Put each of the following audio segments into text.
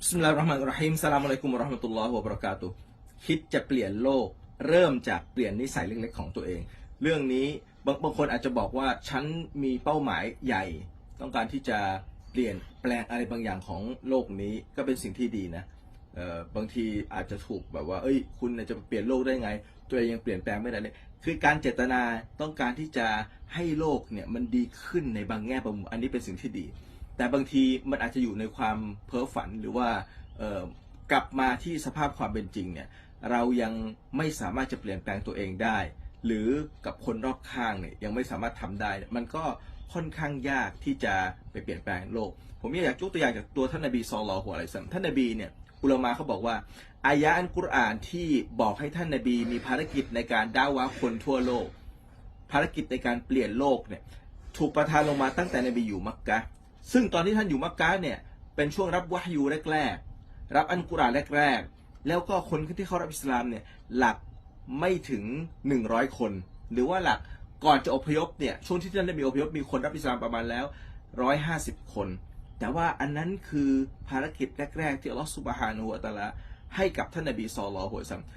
บิสมิลลาฮิรเราะห์มานิรเราะฮีมสลามอะลัยกุมวะเราะห์มะตุลลอฮ์วะบะเราะกาตุคิดจะเปลี่ยนโลก เริ่มจากเปลี่ยนนิสัยเล็กๆของตัวเอง เรื่องนี้บางบางคนอาจจะบอกว่าฉันมีเป้าหมายใหญ่ ต้องการที่จะเปลี่ยนแปลงอะไรบางอย่างของโลกนี้ก็เป็นสิ่งที่ดีนะเอ่อบางทีอาจจะถูกแบบว่า เอ้ย คุณจะเปลี่ยนโลกได้ไง ตัวเองยังเปลี่ยนแปลงไม่ได้เลยคือการเจตนาต้องการที่จะให้โลกเนี่ยมันดีขึ้นในบางแง่บางมุมอันนี้เป็นสิ่งที่ดี แต่บางทีมันอาจจะอยู่ในความเพ้อฝันหรือว่ากลับมาที่สภาพความเป็นจริงเนี่ยเรายังไม่สามารถจะเปลี่ยนแปลงตัวเองได้ หรือกับคนรอบข้างเนี่ยยังไม่สามารถทำได้ มันก็ค่อนข้างยากที่จะไปเปลี่ยนแปลงโลก ผมอยากยกตัวอย่างจากตัวท่านนบีซอลลอฮุอะลัยฮิวะซัลลัมท่านนบีเนี่ยอุลามะเขาบอกว่า อายะอันกุรอานที่บอกให้ท่านนบีมีภารกิจในการด่าวะคนทั่วโลก ภารกิจในการเปลี่ยนโลกเนี่ยถูกประทานลงมาตั้งแต่นบีอยู่มักกะ ซึ่งตอนที่ท่านอยู่มักกะเนี่ยเป็นช่วงรับวะฮยูแรกๆ รับอันกุรอานแรกๆ แล้วก็คนที่เขารับอิสลามเนี่ยหลักไม่ถึง 100 คน หรือว่าหลักก่อนจะอพยพเนี่ยช่วงที่ท่านนบีอพยพมีคนรับอิสลามประมาณแล้ว 150 คน แต่ว่าอันนั้นคือภารกิจแรกๆ ที่อัลลอฮฺสุบฮานะฮูวะตะอาลาให้กับท่านนบีซอลลอฮุอะลัวซัลลัม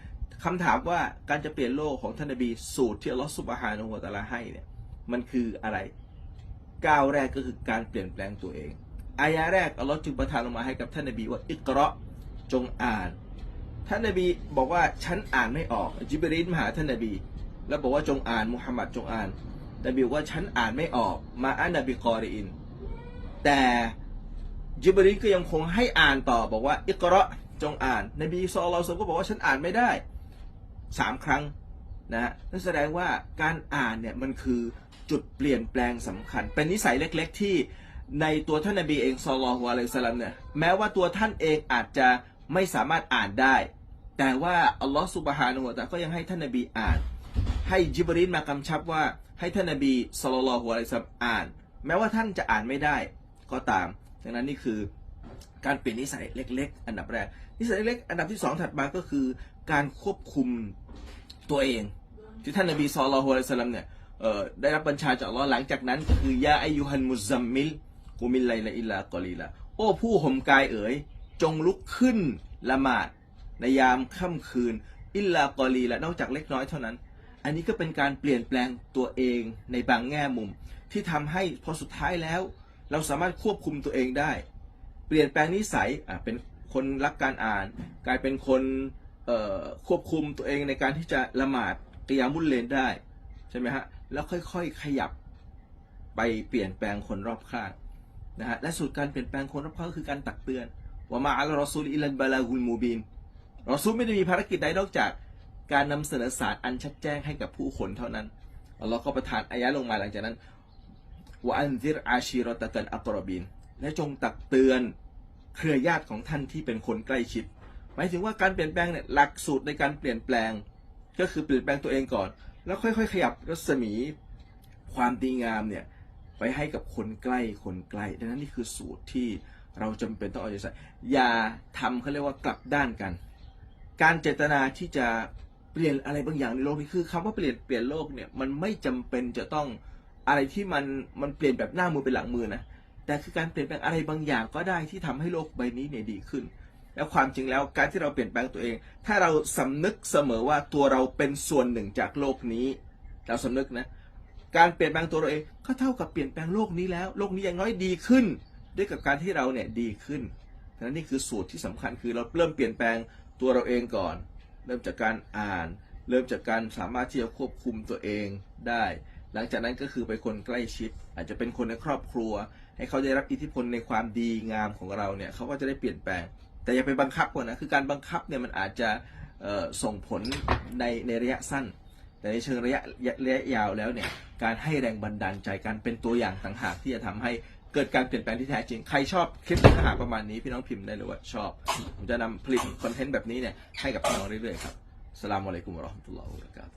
คำถามว่าการจะเปลี่ยนโลกของท่านนบีสูตรที่อัลลอฮฺสุบฮานะฮูวะตะอาลาให้เนี่ยมันคืออะไร ก้าวแรกก็คือการเปลี่ยนแปลงตัวเอง อายะแรกอัลลอฮ์จึงประทานลงมาให้กับท่านนบีว่าอิกราะจงอ่าน ท่านนบีบอกว่าฉันอ่านไม่ออกจิบรีนมาหาท่านนบี แล้วบอกว่าจงอ่านมุฮัมมัดจงอ่านนบีบอกว่าฉันอ่านไม่ออกมาอันนบีกอรีอิน แต่จิบรีนก็ยังคงให้อ่านต่อบอกว่าอิกราะจงอ่าน นบีซอลลอฮุอะลัยฮิวะซัลลัมก็บอกว่าฉันอ่านไม่ได้สามครั้ง นะนั่นแสดงว่าการอ่านเนี่ยมันคือจุดเปลี่ยนแปลงสำคัญ เป็นนิสัยเล็ก ๆ ที่ในตัวท่านนบีเองซอลลอฮุอะลัยฮิวะซัลลัมเนี่ยแม้ว่าตัวท่านเองอาจจะไม่สามารถอ่านได้ แต่ว่าอัลลอฮฺสุบฮานะฮูวะตะก็ยังให้ท่านนบีอ่าน ให้จิบรีนมากำชับว่าให้ท่านนบีสุลต่านละฮ์อะลัยฮิวะซัลลัมอ่าน แม้ว่าท่านจะอ่านไม่ได้ก็ตาม ดังนั้นนี่คือการเปลี่ยนนิสัยเล็ก ๆ อันดับแรก นิสัยเล็กๆอันดับที่สองถัดมาก็คือ การควบคุมตัวเอง ที่ท่านนบีสุลต่านละฮ์อะลัยฮิวะซัลลัมเนี่ยเอ่อได้รับบัญชาจากอัลลอฮ์หลังจากนั้น คือยาอายุฮันมุซัมมิลกุมิลไลละอิลลากอลีละโอ้ผู้ห่มกายเอ๋ย จงลุกขึ้นละหมาดในยามค่ำคืน อิลลากอลีละนอกจากเล็กน้อยเท่านั้น อันนี้ก็เป็นการเปลี่ยนแปลงตัวเองในบางแง่มุม ที่ทำให้พอสุดท้ายแล้ว เราสามารถควบคุมตัวเองได้ เปลี่ยนแปลงนิสัยอะเป็นคนรักการอ่าน กลายเป็นคนควบคุมตัวเองในการที่จะละหมาด กยามุลเลนได้ใช่ไหมฮะแล้วค่อยๆขยับไปเปลี่ยนแปลงคนรอบข้างนะฮะและสูตรการเปลี่ยนแปลงคนรอบข้างก็คือการตักเตือนว่ามาอัลรอซูลอิลันบาลากุลมูบินรอซูลไม่ได้มีภารกิจใดนอกจากการนำเสนอสารอันชัดแจ้งให้กับผู้คนเท่านั้นอัลลอฮ์ก็ประทานอายะลงมาหลังจากนั้นว่าอันซิรอาชีรอตะกันอักรบิน และจงตักเตือนเครือญาติของท่านที่เป็นคนใกล้ชิด หมายถึงว่าการเปลี่ยนแปลงเนี่ยหลักสูตรในการเปลี่ยนแปลง ก็คือเปลี่ยนแปลงตัวเองก่อน แล้วค่อยๆ ขยับรัศมีความดีงามเนี่ยไปให้กับคนใกล้คนใกล้ดังนั้นนี่คือสูตรที่เราจำเป็นต้องเอาใจใส่อย่าทำเขาเรียกว่ากลับด้านกัน การเจตนาที่จะเปลี่ยนอะไรบางอย่างในโลกนี้คือคำว่าเปลี่ยนเปลี่ยนโลกเนี่ยมันไม่จำเป็นจะต้องอะไรที่มันมันเปลี่ยนแบบหน้ามือเป็นหลังมือนะแต่คือการเปลี่ยนแปลงอะไรบางอย่างก็ได้ที่ทำให้โลกใบนี้เนี่ยดีขึ้น แล้วความจริงแล้วการที่เราเปลี่ยนแปลงตัวเอง ถ้าเราสำนึกเสมอว่าตัวเราเป็นส่วนหนึ่งจากโลกนี้ เราสำนึกนะ การเปลี่ยนแปลงตัวเราเองก็เท่ากับเปลี่ยนแปลงโลกนี้แล้ว โลกนี้อย่างน้อยดีขึ้น ด้วยกับการที่เราเนี่ยดีขึ้นดังนั้นนี่คือสูตรที่สำคัญคือเราเริ่มเปลี่ยนแปลงตัวเราเองก่อน เริ่มจากการอ่าน เริ่มจากการสามารถที่จะควบคุมตัวเองได้ หลังจากนั้นก็คือไปคนใกล้ชิด อาจจะเป็นคนในครอบครัว ให้เขาได้รับอิทธิพลในความดีงามของเราเนี่ยเขาก็จะได้เปลี่ยนแปลง แต่อย่าไปบังคับก่อนนะคือการบังคับเนี่ยมันอาจจะส่งผลในในระยะสั้น แต่ในเชิงระยะระยะยาวแล้วเนี่ยการให้แรงบันดาลใจการเป็นตัวอย่างต่างหากที่จะทำให้เกิดการเปลี่ยนแปลงที่แท้จริง ใครชอบคลิปเนื้อหาประมาณนี้พี่น้องพิมพ์ได้เลยว่าชอบ ผมจะนำผลิตคอนเทนต์แบบนี้เนี่ยให้กับพี่น้องเรื่อยๆครับสลามอะลัยกุมราะห์มุลลอฮ์บะเรากาตุฮ์